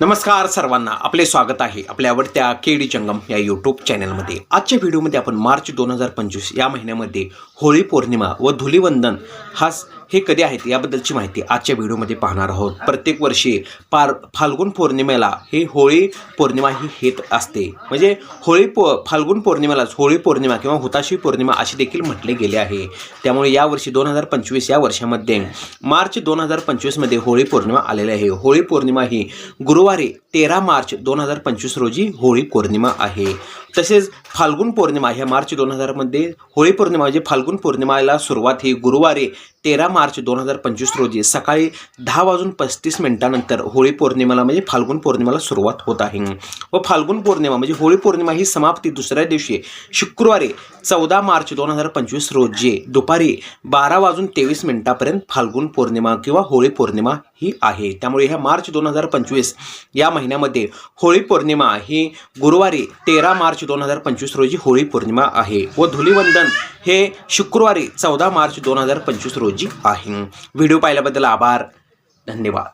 नमस्कार सर्वांना. आपले स्वागत आहे आपल्या आवडत्या केडी जंगम या यूट्यूब चॅनलमध्ये आजच्या व्हिडिओमध्ये आपण मार्च दोन हजार पंचवीस या महिन्यामध्ये होळी पौर्णिमा व धुलीवंदन हा स- हे कधी आहेत याबद्दलची माहिती आजच्या व्हिडिओमध्ये पाहणार आहोत. प्रत्येक वर्षी पार फाल्गुन पौर्णिमेला ही होळी पौर्णिमा ही हेत असते. म्हणजे होळी पौ फाल्गुन पौर्णिमेलाच होळी पौर्णिमा किंवा हुताशी पौर्णिमा अशी देखील म्हटले गेले आहे. त्यामुळे यावर्षी दोन हजार पंचवीस या वर्षामध्ये मार्च दोन हजार पंचवीसमध्ये होळी पौर्णिमा आलेली आहे. होळी पौर्णिमा ही गुरुवारी तेरा मार्च दोन हजार पंचवीस रोजी होळी पौर्णिमा आहे. तसेच फाल्गुन पौर्णिमा ह्या मार्च दोन हजारमध्ये होळी पौर्णिमा म्हणजे फाल्गुन पौर्णिमाला सुरुवात ही गुरुवारी तेरा मार्च दोन हजार पंचवीस रोजी सकाळी दहा वाजून पस्तीस मिनिटानंतर होळी पौर्णिमेला म्हणजे फाल्गुन पौर्णिमेला सुरुवात होत आहे. व फाल्गुन पौर्णिमा म्हणजे होळी पौर्णिमा ही समाप्ती दुसऱ्या दिवशी शुक्रवारी चौदा मार्च दोन हजार पंचवीस रोजी दुपारी बारा वाजून तेवीस मिनिटापर्यंत फाल्गुन पौर्णिमा किंवा होळी पौर्णिमा ही आहे. त्यामुळे ह्या मार्च दोन हजार पंचवीस या महिन्यामध्ये होळी पौर्णिमा ही गुरुवारी तेरा मार्च दोन हजार पंचवीस रोजी होळी पौर्णिमा आहे व धुलीवंदन हे शुक्रवारी चौदा मार्च दोन हजार पंचवीस रोजी आहे. व्हिडिओ पाहिल्याबद्दल आभार. धन्यवाद.